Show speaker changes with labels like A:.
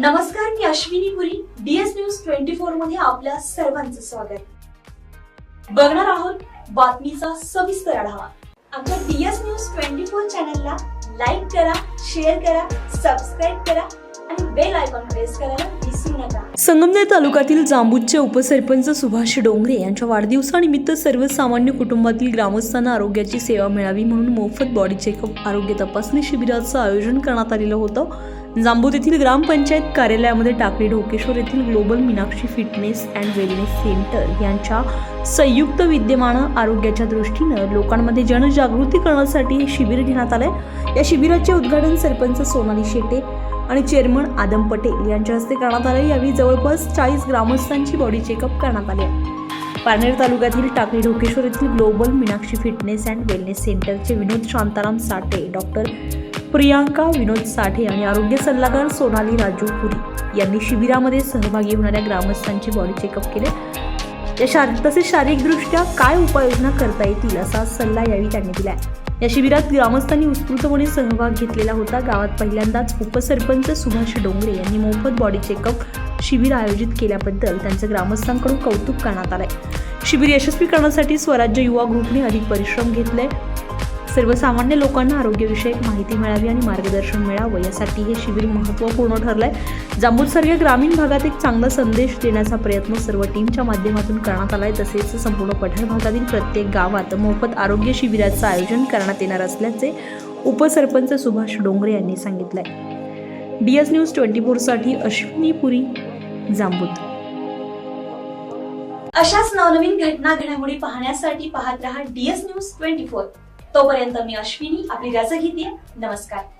A: नमस्कार मी Ashwini Puri. DS news twenty फोरमध्ये आपल्या सर्वांचं स्वागत. बघणार आहोत बातमीचा सविस्तर आढावा. आमच्या डीएस न्यूज ट्वेंटी फोर चॅनलला लाईक करा शेअर करा सबस्क्राईब करा
B: संगमनेर तालुक्यातील जांबूदचे उपसरपंच सुभाष डोंगरे यांच्या वाढदिवसानिमित्त सर्वसामान्य कुटुंबातील ग्रामस्थांना आरोग्याची सेवा मिळावी म्हणून मोफत बॉडी चेकअप आरोग्य तपासणी शिबिराचं आयोजन करण्यात आलेलं होतं. जांबूत येथील ग्रामपंचायत कार्यालयामध्ये टाकळी ढोकेश्वर येथील global Meenakshi fitness and wellness centre यांच्या संयुक्त विद्यमानं आरोग्याच्या दृष्टीनं लोकांमध्ये जनजागृती करण्यासाठी हे शिबिर घेण्यात आलंय. या शिबिराचे उद्घाटन सरपंच सोनाली शेटे आणि चेअरमन आदम पटेल यांच्या हस्ते करण्यात आले यावेळी जवळपास चाळीस ग्रामस्थांची बॉडी चेकअप करण्यात आली आहे. पारनेर तालुक्यातील टाकळी ढोकेश्वर येथील global Meenakshi fitness and wellness सेंटरचे विनोद शांताराम साठे डॉक्टर प्रियांका विनोद साठे आणि आरोग्य सल्लागार सोनाली राजू पुरी यांनी शिबिरामध्ये सहभागी होणाऱ्या ग्रामस्थांची बॉडी चेकअप केले. या शार तसेच शारीरिकदृष्ट्या काय उपाययोजना करता येतील असा सल्ला यावेळी त्यांनी दिला या शिबिरात ग्रामस्थांनी उत्स्फूर्तपणे सहभाग घेतलेला होता. गावात पहिल्यांदाच उपसरपंच सुभाष डोंगरे यांनी मोफत बॉडी चेकअप शिबिर आयोजित केल्याबद्दल त्यांचं ग्रामस्थांकडून कौतुक करण्यात आलंय. शिबिर यशस्वी करण्यासाठी स्वराज्य युवा ग्रुपने अधिक परिश्रम घेतले सर्वसामान्य लोकांना आरोग्यविषयक माहिती मिळावी आणि मार्गदर्शन मिळावं यासाठी हे शिबिर महत्त्वपूर्ण ठरलंय. जांबूदसारख्या ग्रामीण भागात एक चांगला संदेश देण्याचा प्रयत्न सर्व टीमच्या माध्यमातून करण्यात आलाय. तसेच संपूर्ण पठार भागातील प्रत्येक गावात मोफत आरोग्य शिबिराचं आयोजन करण्यात येणार असल्याचे उपसरपंच सुभाष डोंगरे यांनी सांगितलंय. डी एस न्यूज ट्वेंटी फोरसाठी अश्विनी पुरी जांबूत
A: अशाच नवनवीन घटना घडामोडी पाहण्यासाठी पाहत रहा डीएस न्यूज ट्वेंटी फोर. तोपर्यंत मी अश्विनी आपली रजा घेते. नमस्कार.